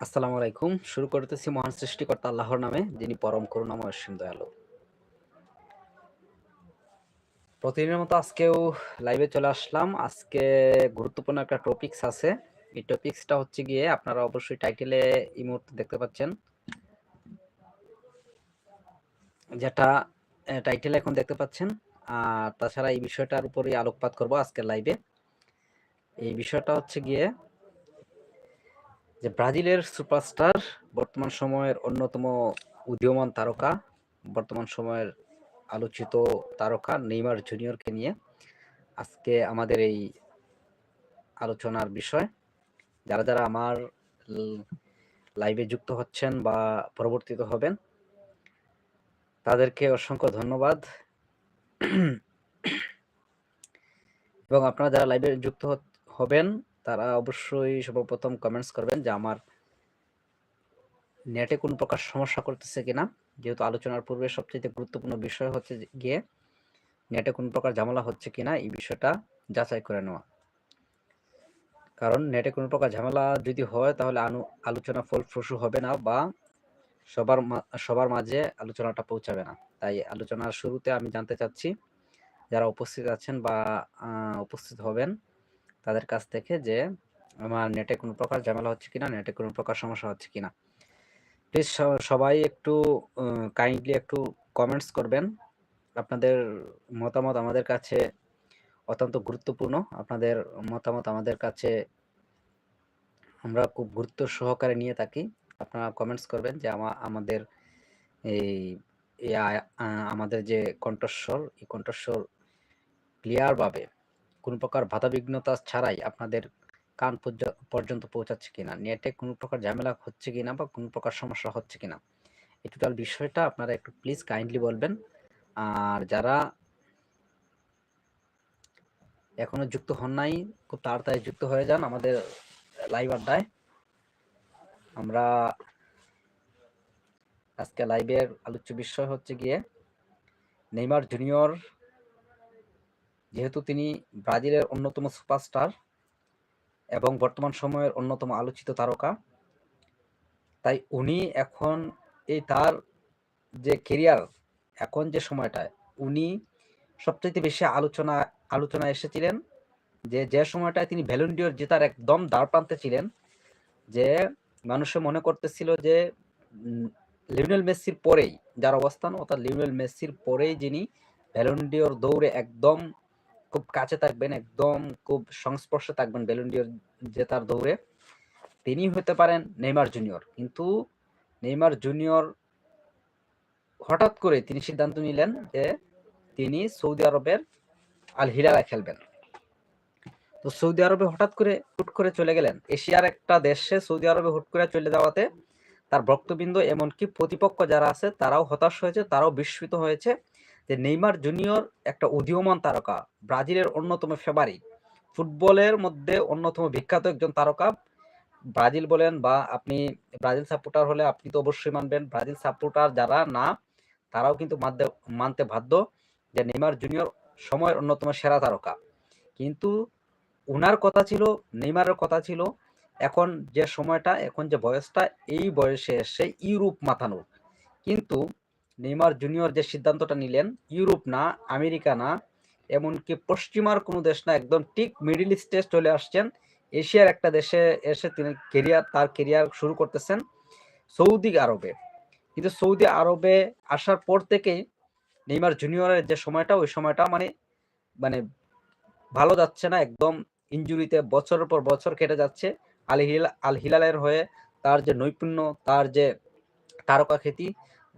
আসসালামু আলাইকুম। শুরু করতেছি মহান সৃষ্টিকর্তা আল্লাহর নামে, যিনি পরম করুণাময় অসীম দয়ালু প্রতিদিনের মতো আজকেও লাইভে চলে আসলাম। আজকে গুরুত্বপূর্ণ একটা টপিকস আছে। এই টপিকসটা হচ্ছে গিয়ে আপনারা অবশ্যই টাইটেলে এই মুহূর্তে দেখতে পাচ্ছেন। যেটা টাইটেল এখন দেখতে পাচ্ছেন। আর তাছাড়া এই বিষয়টার উপরেই আলোকপাত করব আজকের লাইভে এই বিষয়টা হচ্ছে গিয়ে যে ব্রাজিলের সুপারস্টার বর্তমান সময়ের অন্যতম উদীয়মান তারকা, বর্তমান সময়ের আলোচিত তারকা নেইমার জুনিয়রকে নিয়ে আজকে আমাদের এই আলোচনার বিষয়। যারা যারা আমার লাইভে যুক্ত হচ্ছেন বা পরবর্তীতে হবেন তাদেরকে অসংখ্য ধন্যবাদ। এবং আপনারা যারা লাইভে যুক্ত হবেন, তারা অবশ্যই সর্বপ্রথম কমেন্টস করবেন যে আমার নেটে কোনো প্রকার সমস্যা করতেছে কিনা। যেহেতু আলোচনার পূর্বে সবচেয়ে গুরুত্বপূর্ণ বিষয় হচ্ছে গিয়ে নেটে কোনো প্রকার ঝামেলা হচ্ছে কিনা এই বিষয়টা যাচাই করে নেওয়া। কারণ নেটে কোনো প্রকার ঝামেলা যদি হয়, তাহলে আলোচনা ফলপ্রসূ হবে না বা সবার সবার মাঝে আলোচনাটা পৌঁছাবে না। তাই আলোচনার শুরুতে আমি জানতে চাচ্ছি, যারা উপস্থিত আছেন বা উপস্থিত হবেন, তাদের কাছ থেকে যে আমার নেটে কোনো প্রকার ঝামেলা হচ্ছে কিনা, নেটে কোনো প্রকার সমস্যা হচ্ছে কিনা। প্লিজ সবাই একটু কাইন্ডলি একটু কমেন্টস করবেন। আপনাদের মতামত আমাদের কাছে অত্যন্ত গুরুত্বপূর্ণ। আপনাদের মতামত আমাদের কাছে আমরা খুব গুরুত্ব সহকারে নিয়ে থাকি। আপনারা কমেন্টস করবেন যে আমাদের এই আমাদের যে কণ্ঠস্বর, এই কণ্ঠস্বর ক্লিয়ারভাবে কোনো প্রকার বাধাবিঘ্নতা ছাড়াই আপনাদের কান পর্যন্ত পৌঁছাচ্ছে কিনা, নেটে কোনো প্রকার ঝামেলা হচ্ছে কিনা বা কোনো প্রকার সমস্যা হচ্ছে কিনা, এই টোটাল বিষয়টা আপনারা একটু প্লিজ কাইন্ডলি বলবেন। আর যারা এখনও যুক্ত হন নাই, খুব তাড়াতাড়ি যুক্ত হয়ে যান আমাদের লাইভ আড্ডায়। আমরা আজকে লাইভের আলোচ্য বিষয় হচ্ছে গিয়ে নেইমার জুনিয়র যেহেতু তিনি ব্রাজিলের অন্যতম সুপারস্টার এবং বর্তমান সময়ের অন্যতম আলোচিত তারকা, তাই উনি এখন এই তার যে কেরিয়ার এখন যে সময়টায় উনি সবচেয়ে বেশি আলোচনা আলোচনা এসেছিলেন যে যে সময়টায় তিনি ভ্যালেন্ডিওর জেতার একদম দ্বার প্রান্তে ছিলেন যে মানুষে মনে করতেছিল যে লিওনেল মেসির পরেই, যার অবস্থান, অর্থাৎ লিওনেল মেসির পরেই যিনি ভ্যালেন্ডিওর দৌড়ে একদম খুব কাছে থাকবেন, একদম খুব সংস্পর্শে থাকবেন বেলুন্ডিওর জেতার দৌড়ে, তিনি হতে পারেন নেইমার জুনিয়র। কিন্তু নেইমার জুনিয়র হঠাৎ করে তিনি সিদ্ধান্ত নিলেন যে, তিনি সৌদি আরবের আল হিলালা খেলবেন। তো সৌদি আরবে হঠাৎ করে হুট করে চলে গেলেন। এশিয়ার একটা দেশে সৌদি আরবে হুট করে চলে যাওয়াতে তার ভক্তবৃন্দ এমনকি প্রতিপক্ষ যারা আছে, তারাও হতাশ হয়েছে, তারাও বিস্মিত হয়েছে যে নেইমার জুনিয়র একটা উদীয়মান তারকা, ব্রাজিলের অন্যতম ফেভারিট। ফুটবলের মধ্যে অন্যতম বিখ্যাত একজন তারকা। ব্রাজিল বলেন বা আপনি ব্রাজিল সাপোর্টার হলে আপনি তো অবশ্যই মানবেন, ব্রাজিল সাপোর্টার যারা না, তারাও কিন্তু মানতে বাধ্য যে নেইমার জুনিয়র সময়ের অন্যতম সেরা তারকা। কিন্তু উনার কথা ছিল, নেইমারের কথা ছিল। এখন যে সময়টা, এখন যে বয়সটা, এই বয়সে এসে ইউরোপ মাথানোর কিন্তু নেইমার জুনিয়র যে সিদ্ধান্তটা নিলেন, ইউরোপ না, আমেরিকা না, এমনকি পশ্চিমার কোনো দেশ না, একদম ঠিক মিডিল ইস্টে চলে আসছেন। এশিয়ার একটা দেশে এসে তিনি কেরিয়ার, তার কেরিয়ার শুরু করতেছেন সৌদি আরবে। কিন্তু সৌদি আরবে আসার পর থেকেই নেইমার জুনিয়রের যে সময়টা, ওই সময়টা মানে মানে ভালো যাচ্ছে না, একদম ইঞ্জুরিতে বছরের পর বছর কেটে যাচ্ছে। আল হিল, আল হিলালের হয়ে তার যে নৈপুণ্য, তার যে তারকা খ্যাতি,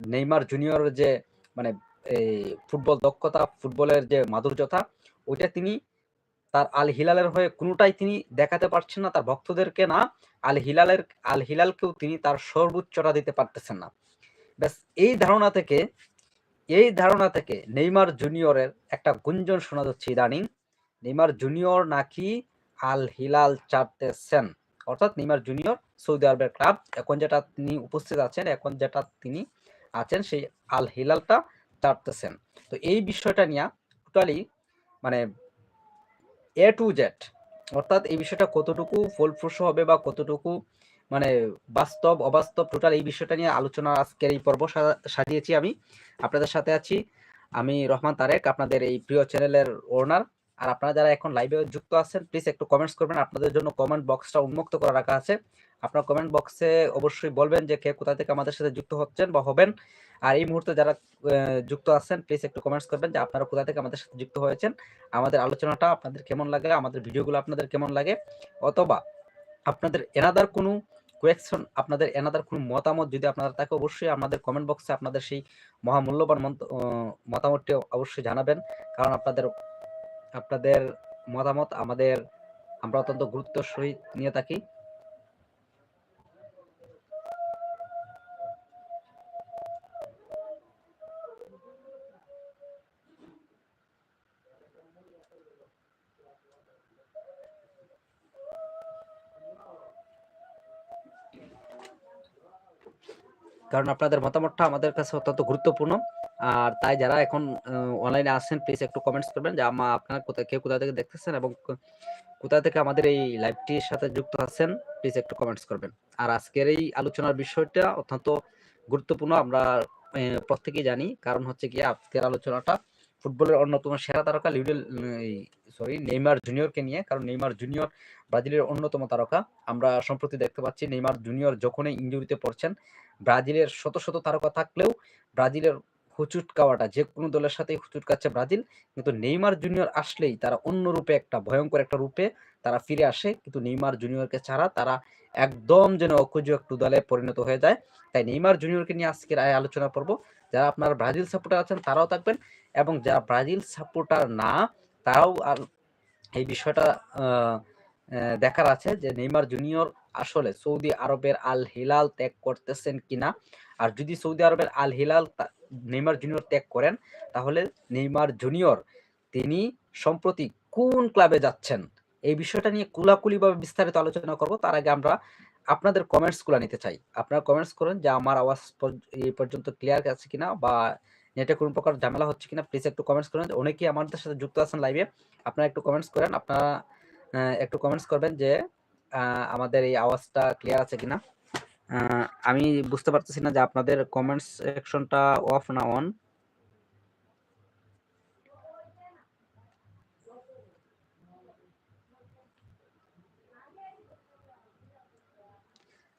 নেইমার জুনিয়রের যে মানে এই ফুটবল দক্ষতা, ফুটবলের যে মাধুর্যতা, ওইটা তিনি তার আল হিলালের হয়ে কোনোটাই তিনি দেখাতে পারছেন না, তার ভক্তদেরকে না আল হিলালের, আল হিলালকেও তিনি তার সর্বোচ্চটা দিতে পারতেছেন না। ব্যাস, এই ধারণা থেকে, এই ধারণা থেকে নেইমার জুনিয়রের একটা গুঞ্জন শোনা যাচ্ছে ইদানিং। নেইমার জুনিয়র নাকি আল হিলাল চাটতেছেন অর্থাৎ নেইমার জুনিয়র সৌদি আরবের ক্লাব। এখন যেটা তিনি উপস্থিত আছেন, এখন যেটা তিনি আছেন, সেই আল হিলালটা চাটতেছেন তো এই বিষয়টা নিয়ে টোটালি মানে এ টু জেড অর্থাৎ এই বিষয়টা কতটুকু ফলপ্রসূ হবে বা কতটুকু মানে বাস্তব, অবাস্তব টোটাল এই বিষয়টা নিয়ে আলোচনা আজকের এই পর্ব সাজিয়েছি আমি। আপনাদের সাথে আছি আমি রহমান তারেক, আপনাদের এই প্রিয় চ্যানেলের ওনার আর আপনারা যারা এখন লাইভে যুক্ত আছেন প্লিজ একটু কমেন্টস করবেন। আপনাদের জন্য কমেন্ট বক্সটা উন্মুক্ত করে রাখা আছে। আপনার কমেন্ট বক্সে অবশ্যই বলবেন যে কে কোথা থেকে আমাদের সাথে যুক্ত হচ্ছেন বা হবেন। আর এই মুহূর্তে যারা যুক্ত আছেন প্লিজ একটু কমেন্টস করবেন যে আপনারা কোথা থেকে আমাদের সাথে যুক্ত হয়েছেন। আমাদের আলোচনাটা আপনাদের কেমন লাগে? আমাদের ভিডিওগুলো আপনাদের কেমন লাগে? অথবা আপনাদের এনাদার কোনো কোয়েকশন আপনাদের এনাদার কোনো মতামত যদি আপনারা থাকে, অবশ্যই আমাদের কমেন্ট বক্সে আপনাদের সেই মহামূল্যবান মতামতটি অবশ্যই জানাবেন। কারণ আপনাদের আপনাদের মতামত, আমাদের, আমরা অত্যন্ত গুরুত্ব সহিত নিয়ে থাকি। কারণ আপনাদের মতামতটা আমাদের কাছে অত্যন্ত গুরুত্বপূর্ণ। আর তাই যারা এখন অনলাইনে আসছেন প্লিজ একটু কমেন্টস করবেন যে আমা, আপনারা কোথায় কে কোথা থেকে দেখতেছেন এবং কোথা থেকে আমাদের এই লাইভটির সাথে যুক্ত আছেন প্লিজ একটু কমেন্টস করবেন। আর আজকের এই আলোচনার বিষয়টা অত্যন্ত গুরুত্বপূর্ণ, আমরা প্রত্যেকেই জানি। কারণ হচ্ছে কি আজকের আলোচনাটা ফুটবলের অন্যতম সেরা তারকা লিউডেল সরি নেইমার জুনিয়রকে নিয়ে। কারণ নেইমার জুনিয়র ব্রাজিলের অন্যতম তারকা। আমরা সম্প্রতি দেখতে পাচ্ছি নেইমার জুনিয়র যখনই ইঞ্জুরিতে পড়ছেন, ব্রাজিলের শত শত তারকা থাকলেও ব্রাজিলের হুচুটকাওয়াটা যে কোনো দলের সাথেই হুচুটকাচ্ছে ব্রাজিল, কিন্তু নেইমার জুনিয়র আসলেই তারা অন্য রূপে একটা ভয়ঙ্কর একটা রূপে তারা ফিরে আসে। কিন্তু নেইমার জুনিয়রকে ছাড়া তারা একদম যেন অকুজ একটু দলে পরিণত হয়ে যায়। তাই নেইমার জুনিয়রকে নিয়ে আজকের আলোচনা করব। যারা আপনারা ব্রাজিল সাপোর্টার আছেন, তারাও থাকবেন। এবং যারা ব্রাজিল সাপোর্টার না, তারাও আর এই বিষয়টা দেখার আছে যে নেইমার জুনিয়র আসলে সৌদি আরবের আল হিলাল ত্যাগ করতেছেন কিনা। আর যদি সৌদি আরবের আল হিলাল নেইমার জুনিয়র ত্যাগ করেন, তাহলে নেইমার জুনিয়র তিনি সম্প্রতি কোন ক্লাবে যাচ্ছেন? এই বিষয়টা নিয়ে কুলাকুলিভাবে বিস্তারিত আলোচনা করব। তার আগে আমরা আপনাদের কমেন্টসগুলা নিতে চাই। আপনারা কমেন্টস করেন যে আমার আওয়াজ এই পর্যন্ত ক্লিয়ার আছে কিনা বা নেটে কোনো প্রকার ঝামেলা হচ্ছে কিনা প্লিজ একটু কমেন্টস করেন। অনেকেই আমাদের সাথে যুক্ত আছেন লাইভে আপনারা একটু কমেন্টস করেন। আপনারা একটু কমেন্টস করবেন যে আমাদের এই আওয়াজটা ক্লিয়ার আছে কিনা। আমি বুঝতে পারতেছি না যে আপনাদের কমেন্টস সেকশনটা অফ না অন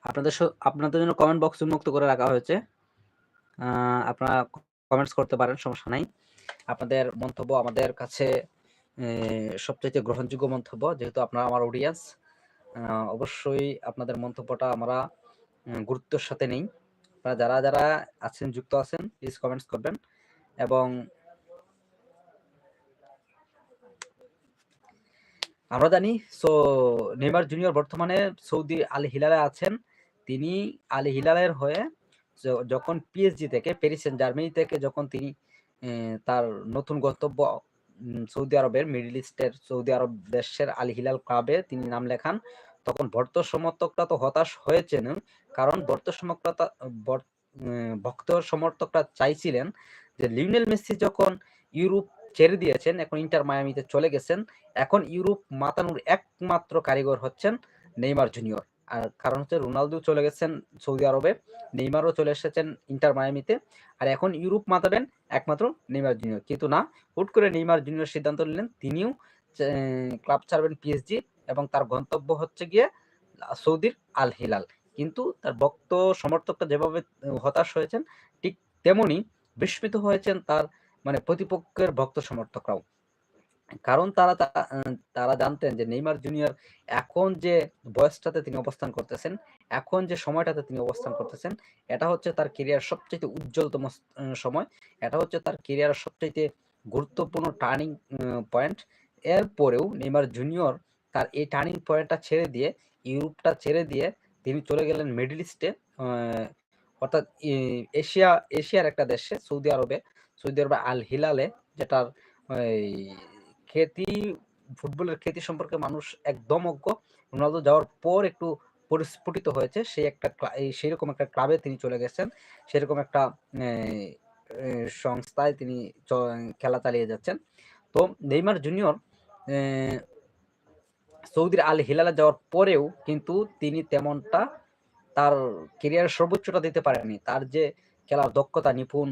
আপনাদের আপনাদের জন্য কমেন্ট বক্স উন্মুক্ত করে রাখা হয়েছে। আপনারা কমেন্টস করতে পারেন, সমস্যা নাই। আপনাদের মন্তব্য আমাদের কাছে সবচেয়ে গ্রহণযোগ্য মন্তব্য, যেহেতু আপনারা আমার অডিয়েন্স অবশ্যই আপনাদের মন্তব্যটা আমরা গুরুত্বের সাথে নেই। আপনারা যারা যারা আছেন, যুক্ত আছেন প্লিজ কমেন্টস করবেন এবং আমরা জানি সো নেইমার জুনিয়র বর্তমানে সৌদি আল হিলালে আছেন। তিনি আল হিলালের হয়ে যখন পিএসজি থেকে প্যারিস জার্মানি থেকে যখন তিনি তার নতুন গন্তব্য সৌদি আরবের মিডল ইস্টের সৌদি আরব দেশের আল হিলাল ক্লাবে তিনি নাম লেখান তখন ভক্ত সমর্থকরা তো হতাশ হয়েছেন কারণ ভক্ত সমর্থকরা ভক্ত সমর্থকরা চাইছিলেন যে লিওনেল মেসি যখন ইউরোপ ছেড়ে দিয়েছেন, এখন ইন্টার মায়ামিতে চলে গেছেন, এখন ইউরোপ মাতানোর একমাত্র কারিগর হচ্ছেন নেইমার জুনিয়র। আর কারণ হচ্ছে রোনালদো চলে গেছেন সৌদি আরবে, নেইমারও চলে এসেছেন ইন্টার মায়ামিতে, আর এখন ইউরোপ মাতাবেন একমাত্র নেইমার জুনিয়র। কিন্তু না, হুট করে নেইমার জুনিয়র সিদ্ধান্ত নিলেন, তিনিও ক্লাব ছাড়বেন পিএসজি এবং তার গন্তব্য হচ্ছে গিয়ে সৌদির আল হিলাল কিন্তু তার ভক্ত সমর্থকরা যেভাবে হতাশ হয়েছেন, ঠিক তেমনি বিস্মিত হয়েছেন তার মানে প্রতিপক্ষের ভক্ত সমর্থকরাও। কারণ তারা তারা জানতেন যে নেইমার জুনিয়র এখন যে বয়সটাতে তিনি অবস্থান করতেছেন, এখন যে সময়টাতে তিনি অবস্থান করতেছেন, এটা হচ্ছে তার কেরিয়ার সবচেয়ে উজ্জ্বলতম সময়। এটা হচ্ছে তার কেরিয়ার সবচেয়ে গুরুত্বপূর্ণ টার্নিং পয়েন্ট এরপরেও নেইমার জুনিয়র তার এই টার্নিং পয়েন্টটা ছেড়ে দিয়ে ইউরোপটা ছেড়ে দিয়ে তিনি চলে গেলেন মিডল ইস্টে অর্থাৎ এশিয়া এশিয়ার একটা দেশে সৌদি আরবে সৌদি আরবে আল হিলালে যেটার খ্যাতি, ফুটবলের খ্যাতি সম্পর্কে মানুষ একদম অজ্ঞ রোনালদো যাওয়ার পর একটু পরিস্ফুটিত হয়েছে, সেই একটা এই সেরকম একটা ক্লাবে তিনি চলে গেছেন। সেরকম একটা সংস্থায় তিনি খেলা চালিয়ে যাচ্ছেন। তো নেইমার জুনিয়র সৌদির আল হিলালে যাওয়ার পরেও কিন্তু তিনি তেমনটা তার কেরিয়ারের সর্বোচ্চটা দিতে পারেনি তার যে খেলার দক্ষতা, নিপুণ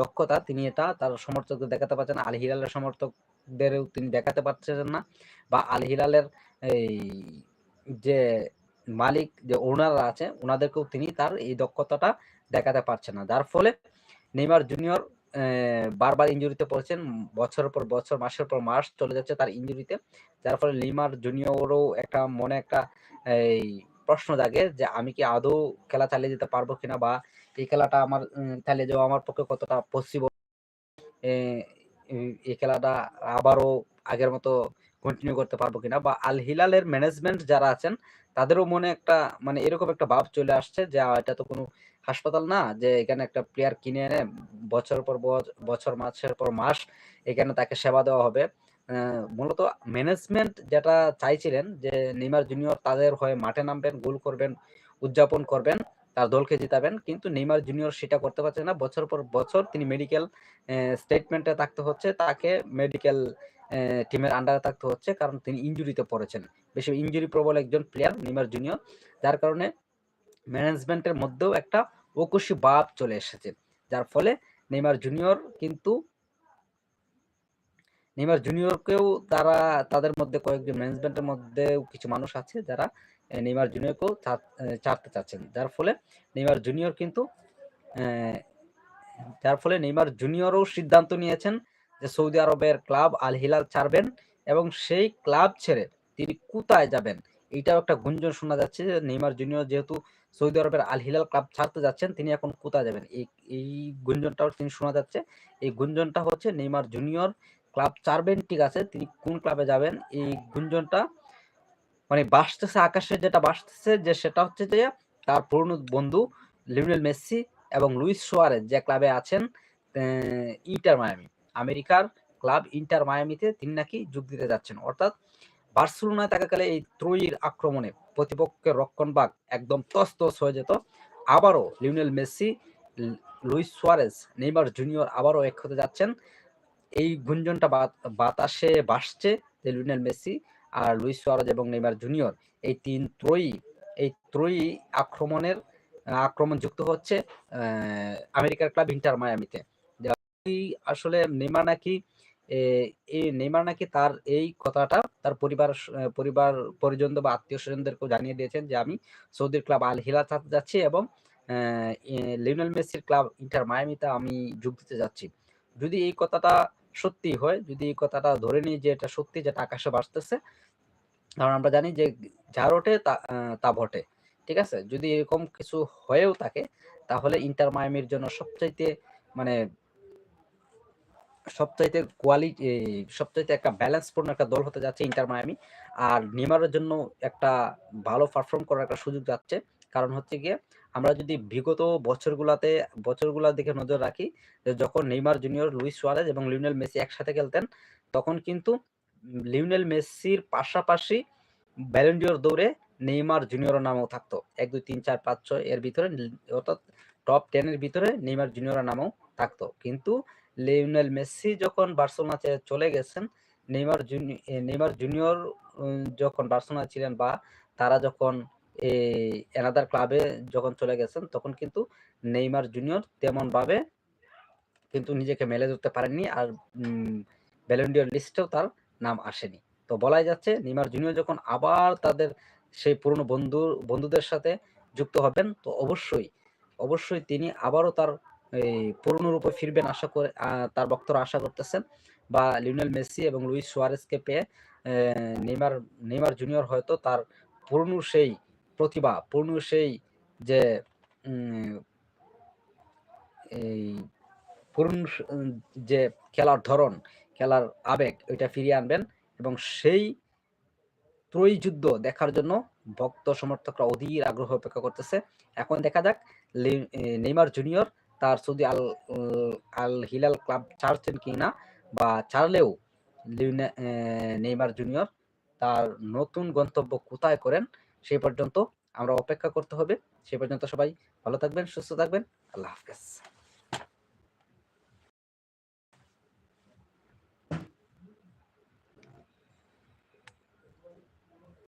দক্ষতা, তিনি এটা তার সমর্থকদের দেখাতে পারছেন আল হিলালের সমর্থকদেরও তিনি দেখাতে পারছেন না বা আল হিলালের এই যে মালিক, যে ওনাররা আছে ওনাদেরকেও তিনি তার এই দক্ষতাটা দেখাতে পারছেন না। যার ফলে নেইমার জুনিয়র বারবার ইঞ্জুরিতে পড়েছেন বছর পর বছর, মাসের পর মাস চলে যাচ্ছে তার ইঞ্জুরিতে যার ফলে লিমার জুনিয়রও একটা মনে একটা, এই প্রশ্ন জাগে যে আমি কি আদৌ খেলা চালিয়ে যেতে পারব কিনা বা এই খেলাটা আমার চালিয়ে যাওয়া আমার পক্ষে কতটা পসিবল এই খেলাটা আবারও আগের মতো কন্টিনিউ করতে পারব কিনা বা আল হিলালের ম্যানেজমেন্ট যারা আছেন, তাদেরও মনে একটা মানে এরকম একটা ভাব চলে আসছে যে এটা তো কোনো হাসপাতাল না, যে এখানে একটা প্লেয়ার কিনে এনে বছর পর বছর, মাসের পর মাস এখানে তাকে সেবা দেওয়া হবে। মূলত ম্যানেজমেন্ট যেটা চাইছিলেন যে, নেইমার জুনিয়র তাদের হয়ে মাঠে নামবেন, গোল করবেন, উদযাপন করবেন, তার দলকে জিতাবেন, কিন্তু নেইমার জুনিয়র সেটা করতে পারছে না। বছর পর বছর তিনি মেডিকেল স্টেটমেন্টে থাকতে হচ্ছে, তাকে মেডিকেল টিমের আন্ডারে থাকতে হচ্ছে, কারণ তিনি ইঞ্জুরিতে পড়েছেন। বেশি ইঞ্জুরি প্রবল একজন প্লেয়ার নেইমার জুনিয়র যার কারণে ম্যানেজমেন্টের মধ্যেও একটা ওকুশি ভাব চলে এসেছে। যার ফলে নেইমার জুনিয়র কিন্তু নেইমার জুনিয়রকেও তারা, তাদের মধ্যে কয়েকজন ম্যানেজমেন্টের মধ্যেও কিছু মানুষ আছে যারা নেইমার জুনিয়রকেও ছাড়তে চাচ্ছেন। যার ফলে নেইমার জুনিয়র কিন্তু যার ফলে নেইমার জুনিয়রও সিদ্ধান্ত নিয়েছেন যে সৌদি আরবের ক্লাব আল হিলাল ছাড়বেন এবং সেই ক্লাব ছেড়ে তিনি কোথায় যাবেন। এইটাও একটা গুঞ্জন শোনা যাচ্ছে যে নেইমার জুনিয়র যেহেতু সৌদি আরবের আল হিলাল ক্লাব ছাড়তে যাচ্ছেন, তিনি এখন কোথায় যাবেন। এই এই গুঞ্জনটাও তিনি শোনা যাচ্ছে। এই গুঞ্জনটা হচ্ছে নেইমার জুনিয়র ক্লাব ছাড়বেন, ঠিক আছে, তিনি কোন ক্লাবে যাবেন? এই গুঞ্জনটা মানে বাসতেছে আকাশে, যেটা বাসতেছে যে সেটা হচ্ছে যে তার পুরনো বন্ধু লিওনেল মেসি এবং লুইস সোয়ারেজ যে ক্লাবে আছেন ইন্টার মায়ামি। আমেরিকার ক্লাব ইন্টার মায়ামিতে তিনি নাকি যোগ দিতে যাচ্ছেন। অর্থাৎ বার্সেলোনায় থাকাকালে এই ত্রয়ীর আক্রমণে প্রতিপক্ষের রক্ষণবাগ একদম তস্তস হয়ে যেত। আবারও Lionel Messi, Luis Suarez, Neymar junior আবারও এক হতে যাচ্ছেন। এই গুঞ্জনটা বাতাসে বাসছে যে লিওনেল মেসি আর লুইস সোয়ারেজ এবং নেইমার জুনিয়র এই তিন ত্রয়ী, এই ত্রয়ী আক্রমণের আক্রমণ যুক্ত হচ্ছে আমেরিকার ক্লাব ইন্টার মায়ামিতে। আসলে নেইমার নাকি এই নেইমার নাকি তার এই কথাটা তার পরিবার পরিবার পরিজন বা আত্মীয় স্বজনদেরকেও জানিয়ে দিয়েছেন যে আমি সৌদির ক্লাব আল হিলা যাচ্ছি এবং লিওনেল মেসির ক্লাব ইন্টার মায়ামিতে আমি যোগ দিতে যাচ্ছি। যদি এই কথাটা সত্যি হয়, যদি এই কথাটা ধরে নিই যে এটা সত্যি যেটা আকাশে বাসতেছে কারণ আমরা জানি যে যা ওঠে তা ভটে ঠিক আছে? যদি এরকম কিছু হয়েও থাকে, তাহলে ইন্টার মায়ামির জন্য সবচাইতে মানে সবচাইতে কোয়ালিটি সবচাইতে একটা ব্যালেন্সপূর্ণ একটা দল হতে যাচ্ছে ইন্টার মায়ামি আর নেইমারের জন্য একটা ভালো পারফর্ম করার একটা সুযোগ যাচ্ছে। কারণ হচ্ছে গিয়ে, আমরা যদি বিগত বছরগুলাতে, বছরগুলার দিকে নজর রাখি যখন নেইমার জুনিয়র লুইস সোয়ারেজ এবং লিওনেল মেসি একসাথে খেলতেন, তখন কিন্তু লিওনেল মেসির পাশাপাশি ব্যালেন্ডিওর দৌড়ে নেইমার জুনিয়রের নামও থাকতো। এক, দুই, তিন, চার, পাঁচ, ছয় এর ভিতরে, অর্থাৎ টপ টেনের ভিতরে নেইমার জুনিয়রের নামও থাকতো। কিন্তু লিওনেল মেসি যখন বার্সেলোনা চলে গেছেন, নেইমার নেইমার জুনিয়র যখন বার্সেলোনা ছিলেন বা তারা যখন এই এনাদার ক্লাবে যখন চলে গেছেন, তখন কিন্তু নেইমার জুনিয়র তেমন ভাবে কিন্তু নিজেকে মেলে ধরতে পারেননি আর ব্যালেন্ডিয়র লিস্টেও তার নাম আসেনি। তো বলাই যাচ্ছে নেইমার জুনিয়র যখন আবার তাদের সেই পুরনো বন্ধু বন্ধুদের সাথে যুক্ত হবেন, তো অবশ্যই অবশ্যই তিনি আবারও তার এই পুরনো রূপে ফিরবেন আশা করে তার বক্তরা আশা করতেছেন। বা লিওনেল মেসি এবং লুইস সোয়ারেসকে পেয়ে নেইমার নেইমার জুনিয়র হয়তো তার পুরনো সেই প্রতিভা, পুরনো সেই যে এই পুরনো যে খেলার ধরন, খেলার আবেগ, ওইটা ফিরিয়ে আনবেন এবং সেই ত্রয়ী যুদ্ধ দেখার জন্য ভক্ত সমর্থকরা অধীর আগ্রহ অপেক্ষা করতেছে। এখন দেখা যাক নেইমার জুনিয়র তার Saudi Al Al Hilal club ছাড়ছেন কি না বা ছাড়লেও নেইমার জুনিয়র তার নতুন গন্তব্য কোথায় করেন সেই পর্যন্ত আমরা অপেক্ষা করতে হবে। সেই পর্যন্ত সবাই ভালো থাকবেন, সুস্থ থাকবেন। আল্লাহ হাফেজ।